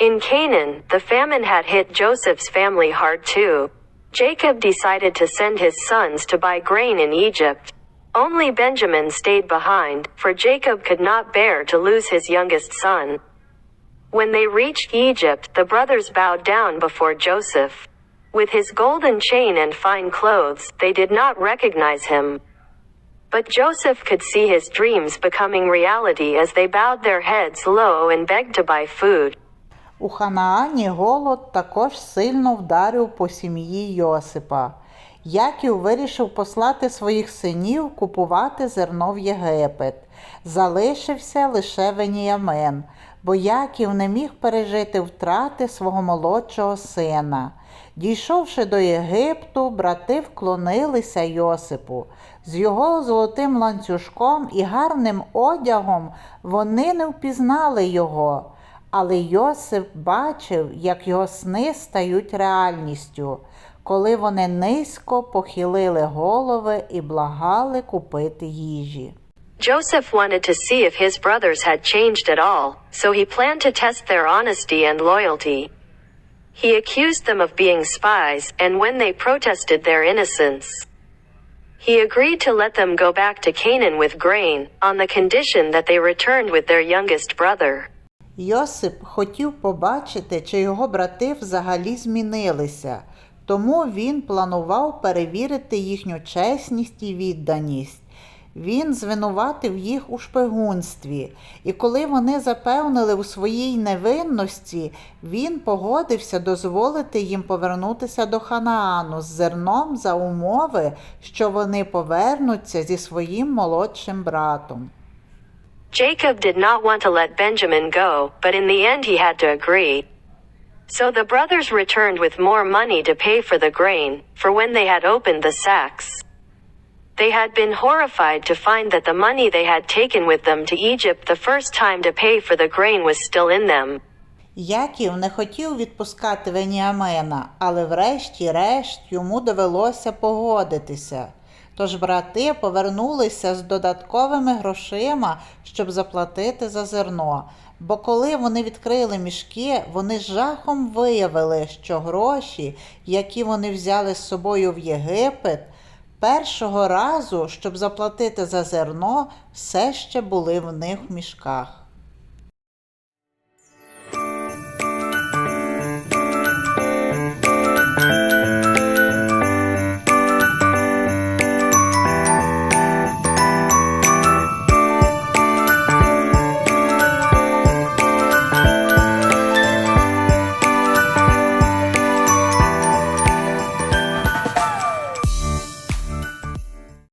the famine had hit Joseph's family hard too. Jacob decided to send his sons to buy grain in Egypt. Only Benjamin stayed behind, for Jacob could not bear to lose his youngest son. When they reached Egypt, the brothers bowed down before Joseph. With his golden chain and fine clothes, they did not recognize him. But Joseph could see his dreams becoming reality as they bowed their heads low and begged to buy food. У Ханаані голод також сильно вдарив по сім'ї Йосипа. Яків вирішив послати своїх синів купувати зерно в Єгипет. Залишився лише Веніамен, бо Яків не міг пережити втрати свого молодшого сина. Дійшовши до Єгипту, брати вклонилися Йосипу. З його золотим ланцюжком і гарним одягом вони не впізнали його. Але Йосип бачив, як його сни стають реальністю, коли вони низько похилили голови і благали купити їжі. Joseph wanted to see if his brothers had changed at all, so he planned to test their honesty and loyalty. He accused them of being spies, and when they protested their innocence, he agreed to let them go back to Canaan with grain, on the condition that they returned with their youngest brother. Йосип хотів побачити, чи його брати взагалі змінилися, тому він планував перевірити їхню чесність і відданість. Він звинуватив їх у шпигунстві, і коли вони запевнили у своїй невинності, він погодився дозволити їм повернутися до Ханаану з зерном за умови, що вони повернуться зі своїм молодшим братом. Jacob did not want to let Benjamin go, but in the end he had to agree. So the brothers returned with more money to pay for the grain, for when they had opened the sacks, they had been horrified to find that the money they had taken with them to Egypt the first time to pay for the grain was still in them. Яків не хотів відпускати Веніамена, але врешті-решт йому довелося погодитися. Тож брати повернулися з додатковими грошима, щоб заплатити за зерно. Бо коли вони відкрили мішки, вони жахом виявили, що гроші, які вони взяли з собою в Єгипет, першого разу, щоб заплатити за зерно, все ще були в них в мішках.